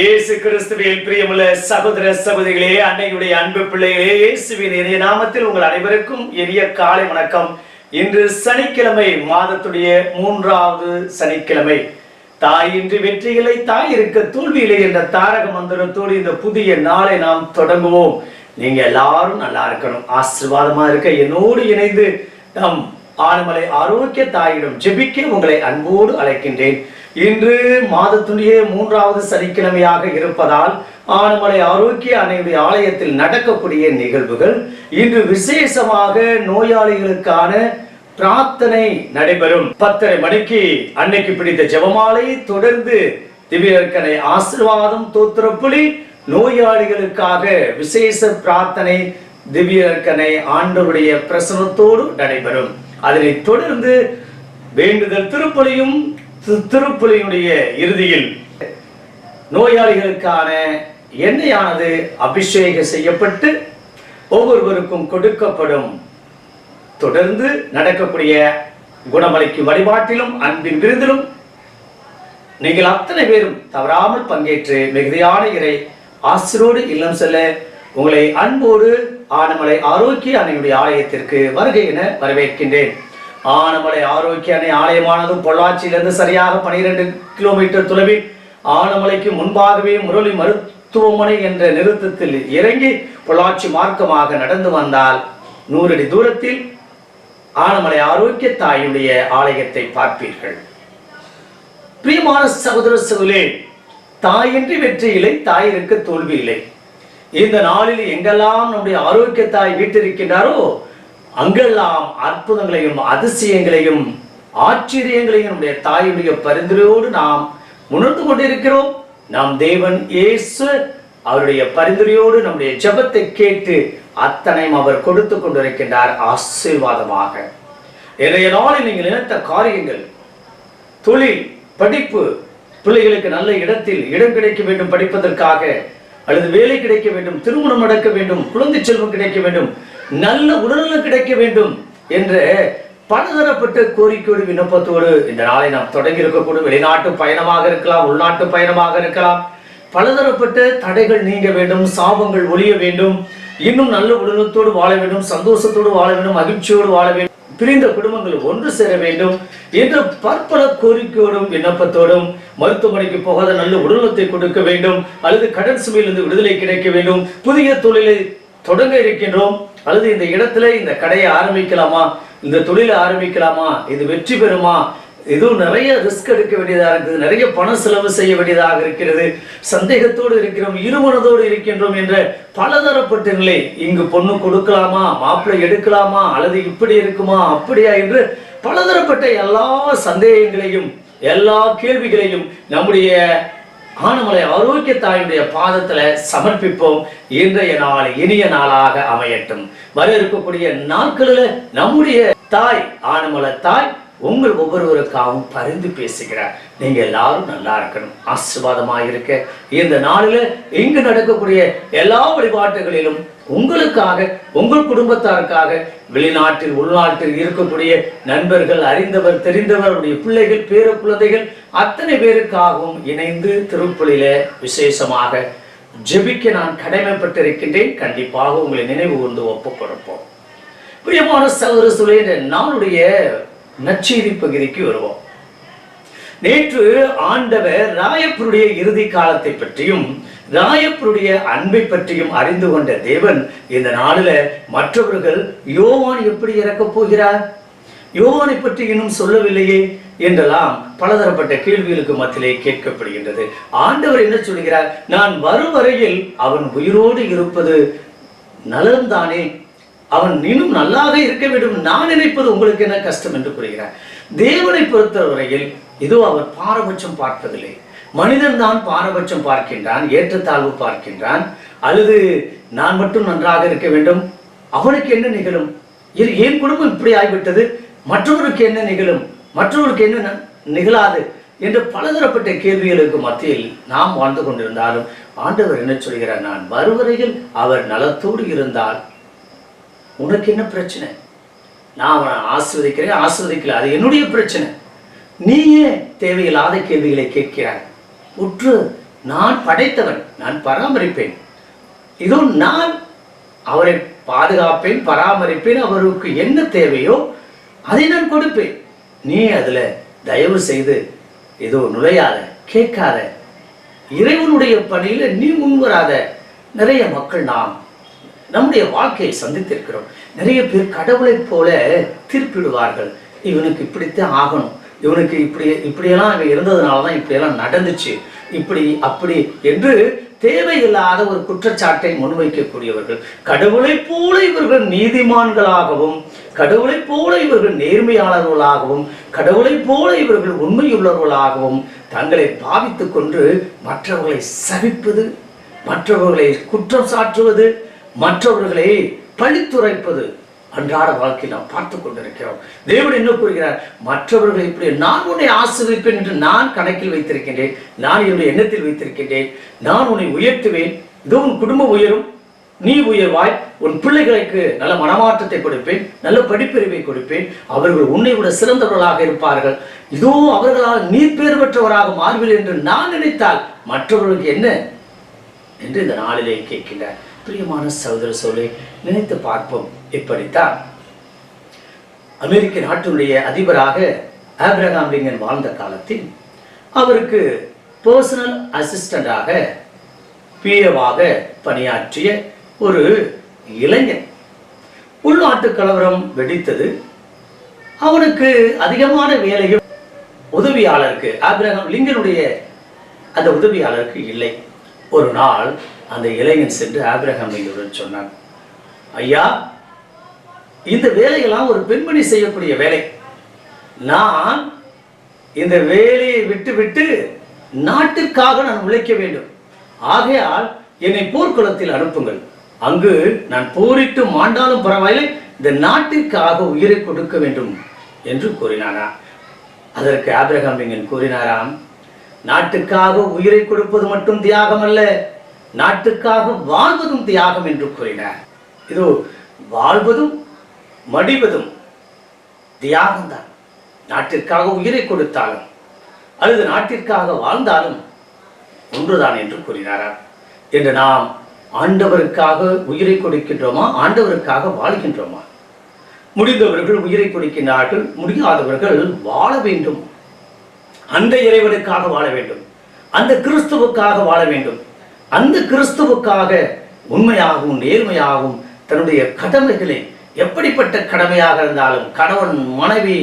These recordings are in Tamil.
இயேசு கிறிஸ்துவின் பிரியமுள்ள சகோதர சகோதரிகளே அன்னையுடைய அன்பு பிள்ளைகளே இயேசுவின் இணைய நாமத்தில் உங்கள் அனைவருக்கும் எளிய காலை வணக்கம். இன்று சனிக்கிழமை மாதத்துடைய மூன்றாவது சனிக்கிழமை. தாய் இன்று வெற்றிகளை தாய் இருக்க தோல்வியிலே என்ற தாரக மந்திரத்தோடு இந்த புதிய நாளை நாம் தொடங்குவோம். நீங்க எல்லாரும் நல்லா இருக்கணும் ஆசீர்வாதமா இருக்க என்னோடு இணைந்து நம் ஆனமலை ஆரோக்கிய தாயிடம் ஜெபிக்க உங்களை அன்போடு அழைக்கின்றேன். இன்று மாதத்துடைய மூன்றாவது சனிக்கிழமையாக இருப்பதால் ஆனமலை ஆரோக்கிய அன்னையுடைய ஆலயத்தில் நடக்கக்கூடிய நிகழ்வுகள் இன்று விசேஷமாக நோயாளிகளுக்கான பிரார்த்தனை நடைபெறும். பத்தரை மணிக்கு அன்னைக்கு பிடித்த ஜெபமாலை தொடர்ந்து திவ்யர்க்கனை ஆசிர்வாதம் தோத்திரப்புலி நோயாளிகளுக்காக விசேஷ பிரார்த்தனை திவ்யர்க்கனை ஆண்டவருடைய பிரசனத்தோடு நடைபெறும். அதனைத் தொடர்ந்து வேண்டுதல் திருப்பலியும் தி- இறுதியில் நோயாளிகளுக்கான எண்ணெயானது அபிஷேகம் செய்யப்பட்டு ஒவ்வொருவருக்கும் கொடுக்கப்படும். தொடர்ந்து நடக்கக்கூடிய குணமளிக்கும் வழிபாட்டிலும் அன்பின் விருந்திலும் நீங்கள் அத்தனை பேரும் தவறாமல் பங்கேற்று மிகுதியான இறை ஆசிரோடு இல்லம் செல்ல உங்களை அன்போடு ஆனமலை ஆரோக்கிய அன்னையுடைய ஆலயத்திற்கு வருகை என வரவேற்கின்றேன். ஆனமலை ஆரோக்கிய அணை ஆலயமானதும் பொள்ளாச்சியிலிருந்து சரியாக பனிரெண்டு கிலோமீட்டர் தொலைவில் ஆனமலைக்கு முன்பாகவே முரளி மருத்துவமனை என்ற நிறுத்தத்தில் இறங்கி பொள்ளாச்சி மார்க்கமாக நடந்து வந்தால் நூறடி தூரத்தில் ஆனமலை ஆரோக்கிய தாயுடைய ஆலயத்தை பார்ப்பீர்கள். பிரியமான சகோதர சகோதரே தாயின்றி வெற்றி இல்லை தாய் இருக்க தோல்வி இல்லை. இந்த நாளில் எங்கெல்லாம் நம்முடைய ஆரோக்கிய தாய் வீட்டிருக்கின்றாரோ அங்கெல்லாம் அற்புதங்களையும் அதிசயங்களையும் ஆச்சரியங்களையும் நம்முடைய தாயுடைய பரிந்துரையோடு நாம் உணர்ந்து கொண்டிருக்கிறோம். நாம் தேவன் இயேசு அவருடைய பரிந்துரையோடு நம்முடைய ஜெபத்தை கேட்டு அத்தனையும் அவர் கொடுத்து கொண்டிருக்கின்றார் ஆசீர்வாதமாக. இன்றைய நாளில் நீங்கள் நினைத்த காரியங்கள் தொழில் படிப்பு பிள்ளைகளுக்கு நல்ல இடத்தில் இடம் கிடைக்க வேண்டும் படிப்பதற்காக அல்லது வேலை கிடைக்க வேண்டும் திருமணம் நடக்க வேண்டும் குழந்தை செல்வம் கிடைக்க வேண்டும் நல்ல உடல்நலம் கிடைக்க வேண்டும் என்ற பலதரப்பட்ட கோரிக்கையோடு விண்ணப்பத்தோடு இந்த நாளை நாம் தொடங்கி இருக்கக்கூடும் வெளிநாட்டு பயணமாக இருக்கலாம் உள்நாட்டு பயணமாக இருக்கலாம். பலதரப்பட்ட தடைகள் நீங்க வேண்டும் சாபங்கள் ஒழிய வேண்டும். இன்னும் நல்ல உடலத்தோடு வாழ வேண்டும் சந்தோஷத்தோடு வாழ வேண்டும் மகிழ்ச்சியோடு வாழ வேண்டும். பிரிந்த குடும்பங்கள் ஒன்று சேர வேண்டும் என்ற பற்பல கோரிக்கையோடும் விண்ணப்பத்தோடும் மருத்துவமனைக்கு போகாத நல்ல உடல்நலத்தை கொடுக்க வேண்டும். அல்லது கடன் சுமையிலிருந்து விடுதலை கிடைக்க வேண்டும். புதிய தொழிலை தொடங்க இருக்கின்றோம். அல்லது இந்த இடத்துல இந்த கடையை ஆரம்பிக்கலாமா? இந்த தொழிலை ஆரம்பிக்கலாமா? இது வெற்றி பெறுமா? இதுவும் நிறைய ரிஸ்க் எடுக்க வேண்டியதாக இருக்குது. நிறைய பண செலவு செய்ய வேண்டியதாக இருக்கிறது. சந்தேகத்தோடு இருக்கிறோம் இருமனதோடு இருக்கின்றோம் என்ற பலதரப்பட்ட நிலை இங்கு பொண்ணு கொடுக்கலாமா? மாப்பிள்ளை எடுக்கலாமா? அல்லது இப்படி இருக்குமா? அப்படியா என்று பலதரப்பட்ட எல்லா சந்தேகங்களையும் எல்லா கேள்விகளையும் நம்முடைய ஆனமலை ஆரோக்கிய தாயுடைய பாதத்துல சமர்ப்பிப்போம். இன்றைய நாள் இனிய நாளாக அமையட்டும். வர இருக்கக்கூடிய நாட்களில் நம்முடைய தாய் ஆனமலை தாய் உங்கள் ஒவ்வொருவருக்காகவும் பரிந்து பேசுகிறார் நீங்க எல்லாரும் நல்லா இருக்கணும். ஆசீர்வாதமாக இருக்க. இந்த நாளில் இங்கு நடக்கக்கூடிய எல்லா வழிபாட்டுகளிலும் உங்களுக்காக உங்கள் குடும்பத்தாருக்காக வெளிநாட்டில் உள்நாட்டில் இருக்கக்கூடிய நண்பர்கள் அறிந்தவர் தெரிந்தவருடைய பிள்ளைகள் பேர குழந்தைகள் அத்தனை பேருக்காகவும் இணைந்து திருப்பலியில விசேஷமாக ஜெபிக்க நான் கடமைப்பட்டிருக்கின்றேன். கண்டிப்பாக உங்களை நினைவு கொண்டு ஒப்புக் கொடுப்போம் பிரியமான சகோதர சுலே நாளுடைய நற்செய்தி பகுதிக்கு வருவோம். நேற்று ஆண்டவர் ராயப்பருடைய இறுதி காலத்தை பற்றியும் ராயப்பருடைய அன்பை பற்றியும் அறிந்து கொண்ட தேவன் இந்த நாளில் மற்றவர்கள் யோவான் எப்படி இறக்கப் போகிறார்? யோவானை பற்றி இன்னும் சொல்லவில்லையே என்றெல்லாம் பலதரப்பட்ட கேள்விகளுக்கு மத்தியிலே கேட்கப்படுகின்றது. ஆண்டவர் என்ன சொல்கிறார்? நான் வரும் வரையில் அவன் உயிரோடு இருப்பது நலன்தானே? அவன் இன்னும் நல்லாக இருக்க வேண்டும். நான் நினைப்பது உங்களுக்கு என்ன கஷ்டம் என்று கூறுகிறார். தேவனை பொறுத்தவரையில் இதோ அவர் பாரபட்சம் பார்ப்பதில்லை. மனிதன் தான் பாரபட்சம் பார்க்கின்றான் ஏற்றத்தாழ்வு பார்க்கின்றான். அல்லது நான் மட்டும் நன்றாக இருக்க வேண்டும். அவனுக்கு என்ன நிகழும்? இது என் குடும்பம் இப்படி ஆகிவிட்டது மற்றவருக்கு என்ன நிகழும்? மற்றவருக்கு என்ன நிகழாது? என்று பலதரப்பட்ட கேள்விகளுக்கு மத்தியில் நாம் வாழ்ந்து கொண்டிருந்தாலும் ஆண்டவர் என்ன சொல்கிறார்? நான் வருவரையில் அவர் நலத்தோடு இருந்தால் உனக்கு என்ன பிரச்சனை? நான் அவனை ஆஸ்வதிக்கிறேன் ஆஸ்வதிக்கல அது என்னுடைய பிரச்சனை. நீயே தேவையில்லாத கேள்விகளை கேட்கிறாய். உற்று நான் படைத்தவன் நான் பராமரிப்பேன். இதோ நான் அவரை பாதுகாப்பேன் பராமரிப்பேன் அவருக்கு என்ன தேவையோ அதை நான் கொடுப்பேன். நீ அதுல தயவு செய்து ஏதோ நுழையாத கேட்காத. இறைவனுடைய பணியில நீ முன்வராத. நிறைய மக்கள் நாம் நம்முடைய வாழ்க்கையை சந்தித்திருக்கிறோம். நிறைய பேர் கடவுளைப் போல தீர்ப்பிடுவார்கள். இவனுக்கு இப்படித்தான் ஆகணும். இவனுக்கு இப்படி இப்படியெல்லாம் இவன் இருந்ததுனால தான் இப்படியெல்லாம் நடந்துச்சு. இப்படி அப்படி என்று தேவையில்லாத ஒரு குற்றச்சாட்டை முன்வைக்கக்கூடியவர்கள். கடவுளைப் போல இவர்கள் நீதிமான்களாகவும் கடவுளைப் போல இவர்கள் நேர்மையாளர்களாகவும் கடவுளைப் போல இவர்கள் உண்மையுள்ளவர்களாகவும் தங்களை பாவித்துக்கொண்டு மற்றவர்களை சவிப்பது மற்றவர்களை குற்றம் சாற்றுவது மற்றவர்களை பழித்துரைப்பது. அன்றாட வாழ்க்கையில் நாம் பார்த்து கொண்டிருக்கிறோம். தேவன் என்ன கூறுகிறார்? மற்றவர்களை இப்படி நான் உன்னை ஆசிரியப்பேன் என்று நான் கணக்கில் வைத்திருக்கின்றேன். நான் என்னுடைய எண்ணத்தில் வைத்திருக்கின்றேன். நான் உன்னை உயர்த்துவேன். இதோ உன் குடும்பம் உயரும். நீ உயர்வாய். உன் பிள்ளைகளுக்கு நல்ல மனமாற்றத்தை கொடுப்பேன். நல்ல படிப்பறிவை கொடுப்பேன். அவர்கள் உன்னை விட சிறந்தவர்களாக இருப்பார்கள். இதோ அவர்களால் நீ பேர் பெற்றவராக மாறுவீர்கள் என்று நான் நினைத்தால் மற்றவர்களுக்கு என்ன? என்று இந்த நாளிலே கேட்கின்றார். பிரியமான சகோதர சோலை நினைத்து பார்ப்போம். இப்படித்தான் அமெரிக்க நாட்டினுடைய அதிபராக ஆப்ரகாம் லிங்கன் வாழ்ந்த காலத்தில் அவருக்கு பர்சனல் அசிஸ்டண்டாக பிஏவாக பணியாற்றிய ஒரு இளைஞன். உள்நாட்டு கலவரம் வெடித்தது. அவனுக்கு அதிகமான வேலையும் உதவியாளருக்கு ஆபிரகாம் லிங்கனுடைய அந்த உதவியாளருக்கு இல்லை. ஒரு நாள் அந்த இளைஞன் சென்று ஆபிரகாம் லிங்கனுடன் சொன்னான் ஐயா இந்த வேலையெல்லாம் ஒரு பெண்மணி செய்யக்கூடிய வேலை. நான் இந்த வேலையை விட்டு விட்டு நாட்டிற்காக நான் உழைக்க வேண்டும். ஆகையால் என்னை போர்க்குளத்தில் அனுப்புங்கள். அங்கு நான் போரிட்டு மாண்டாலும் பரவாயில்லை இந்த நாட்டிற்காக உயிரை கொடுக்க வேண்டும் என்று கூறினானா. அதற்கு ஆபிரகாம் லிங்கன் கூறினாராம் நாட்டுக்காக உயிரை கொடுப்பது மட்டும் தியாகம் அல்ல நாட்டுக்காக வாழ்வதும் தியாகம் என்று கூறினார். இதோ வாழ்வதும் மடிவதும் தியாகம்தான். நாட்டிற்காக உயிரை கொடுத்தாலும் அல்லது நாட்டிற்காக வாழ்ந்தாலும் ஒன்றுதான் என்று கூறினாராம் என்று நாம் ஆண்டவருக்காக உயிரை கொடுக்கின்றோமா ஆண்டவருக்காக வாழ்கின்றோமா? முடிந்தவர்கள் உயிரை கொடுக்கின்றார்கள் முடியாதவர்கள் வாழ வேண்டும் அந்த இறைவனுக்காக வாழ வேண்டும். அந்த கிறிஸ்துவுக்காக வாழ வேண்டும். அந்த கிறிஸ்துவுக்காக உண்மையாகவும் நேர்மையாகவும் தன்னுடைய கடமைகளை எப்படிப்பட்ட கடமையாக இருந்தாலும் கணவன் மனைவி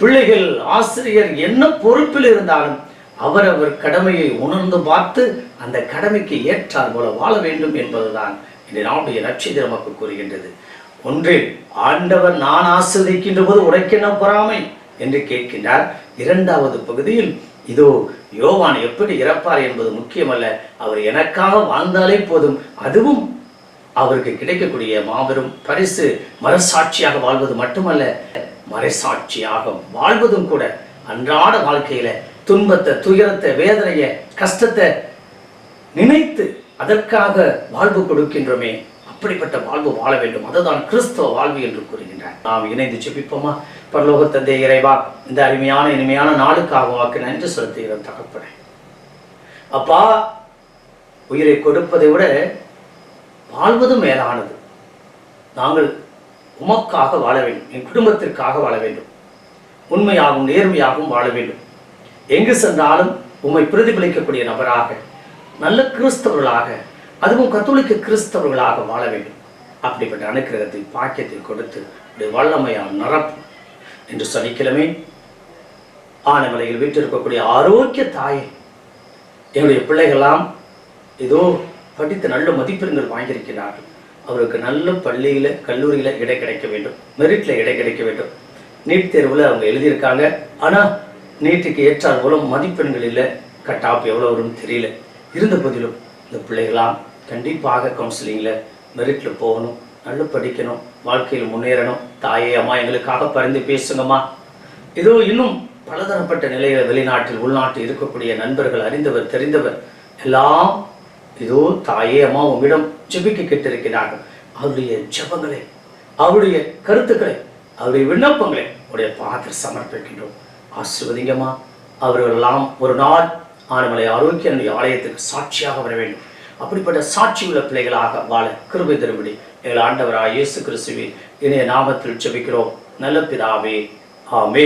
பிள்ளைகள் ஆசிரியர் என்ன பொறுப்பில் இருந்தாலும் அவரவர் கடமையை உணர்ந்து பார்த்து அந்த கடமைக்கு ஏற்றார் போல வாழ வேண்டும் என்பதுதான் இந்த நாளுடைய நட்சத்திரம் நமக்கு கூறுகின்றது. ஒன்றில் ஆண்டவர் நான் ஆசிரியக்கின்ற போது உடைக்கின்ற பொறாமை? என்று கேட்கின்றார். இரண்டாவது பகுதியில் இதோ யோவான் எப்படி இறப்பார் என்பது முக்கியமல்ல. அவர் எனக்காக வாழ்ந்தாலே போதும். அதுவும் அவருக்கு கிடைக்கக்கூடிய மாபெரும் பரிசு. மரசாட்சியாக வாழ்வது மட்டுமல்ல மறைசாட்சியாக வாழ்வதும் கூட. அன்றாட வாழ்க்கையில துன்பத்தை துயரத்தை வேதனைய கஷ்டத்தை நினைத்து அதற்காக வாழ்வு கொடுக்கின்றோமே. அப்படிப்பட்ட வாழ்வு வாழ வேண்டும். அதுதான் கிறிஸ்தவ வாழ்வு என்று கூறுகின்றார். நாம் இணைந்து செபிப்போமா பரலோக இறைவா இந்த அருமையான இனிமையான நாளுக்காக வாக்கு நன்றி செலுத்துகிறோம் தகப்பனே. அப்பா உயிரை கொடுப்பதை விட வாழ்வது மேலானது. நாங்கள் உமக்காக வாழ வேண்டும் என் குடும்பத்திற்காக வாழ வேண்டும். உண்மையாகவும் நேர்மையாகவும் வாழ வேண்டும். எங்கு சென்றாலும் உம்மை பிரதிபலிக்கக்கூடிய நபராக நல்ல கிறிஸ்தவர்களாக அதுவும் கத்தோலிக்க கிறிஸ்தவர்களாக வாழ வேண்டும். அப்படிப்பட்ட அனுக்கிரகத்தை பாக்கியத்தை கொடுத்து வல்லமையால் நிரப்பும். இன்று சனிக்கிழமை ஆனமலையில் வீட்டிருக்கக்கூடிய ஆரோக்கிய தாயை என்னுடைய பிள்ளைகள்லாம் ஏதோ படித்து நல்ல மதிப்பெண்கள் வாங்கியிருக்கிறார்கள். அவருக்கு நல்ல பள்ளியில் கல்லூரியில் இடை கிடைக்க வேண்டும். மெரிட்டில் இடை கிடைக்க வேண்டும். நீட் தேர்வில் அவங்க எழுதியிருக்காங்க. ஆனால் நீட்டுக்கு ஏற்றால் போலும் மதிப்பெண்கள் இல்லை கட் ஆஃப் எவ்வளோ வரும்னு தெரியல. இருந்த போதிலும் இந்த பிள்ளைகளாம் கண்டிப்பாக கவுன்சிலிங்கில் மெரிட்டில் போகணும். நல்லா படிக்கணும் வாழ்க்கையில் முன்னேறணும். தாயே அம்மா எங்களுக்காக பரிந்து பேசுங்கம்மா. ஏதோ இன்னும் பலதரப்பட்ட நிலையில் வெளிநாட்டில் உள்நாட்டில் இருக்கக்கூடிய நண்பர்கள் அறிந்தவர் தெரிந்தவர் எல்லாம் ஏதோ தாயே அம்மா உங்களிடம் ஜெபிக்க கேட்டிருக்கிறார்கள். அவருடைய ஜபங்களை அவருடைய கருத்துக்களை அவருடைய விண்ணப்பங்களை உடைய பாத்திர சமர்ப்பிக்கின்றோம். ஆசிர்வதிங்கம்மா. அவர்கள் எல்லாம் ஒரு நாள் ஆனமலை ஆரோக்கிய ஆலயத்துக்கு சாட்சியாக வர வேண்டும். அப்படிப்பட்ட சாட்சி உள்ள பிள்ளைகளாக வாழ கிருபை தரும்படி எங்கள் ஆண்டவராக இயேசு கிறிஸ்துவின் இணைய நாமத்தில் ஜெபிக்கிறோம். நல்ல பிதாவே ஆமே